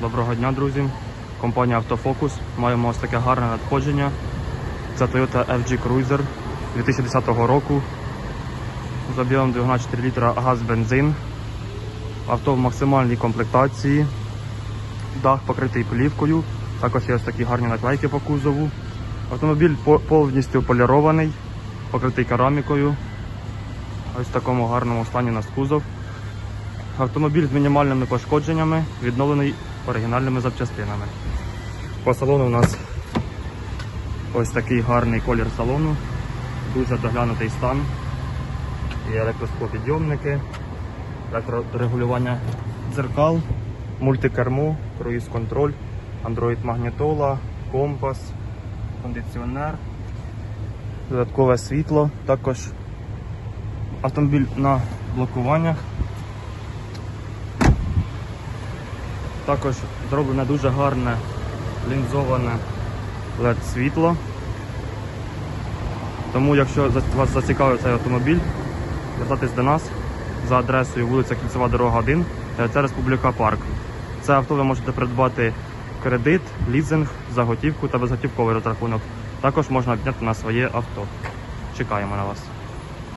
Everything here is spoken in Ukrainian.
Доброго дня, друзі. Компанія Автофокус. Маємо ось таке гарне надходження. Це Toyota FG Cruiser 2010 року. З об'ємом двигуна 4 літра газ бензин. Авто в максимальній комплектації. Дах покритий плівкою. Також є ось такі гарні наклейки по кузову. Автомобіль повністю полірований, покритий керамікою. Ось в такому гарному стані у нас кузов. Автомобіль з мінімальними пошкодженнями, відновлений оригінальними запчастинами. По салону у нас ось такий гарний колір салону, дуже доглянутий стан. Є електросклопідйомники, електрорегулювання дзеркал, мультикермо, круїз-контроль, Android магнітола, компас, кондиціонер, додаткове світло, також автомобіль на блокуваннях. Також зроблене дуже гарне лінзоване LED світло. Тому, якщо вас зацікавив цей автомобіль, звертайтесь до нас за адресою вулиця Кільцева дорога 1, е, це Республіка Парк. Це авто ви можете придбати кредит, лізинг, за готівку та безготівковий розрахунок. Також можна обняти на своє авто. Чекаємо на вас.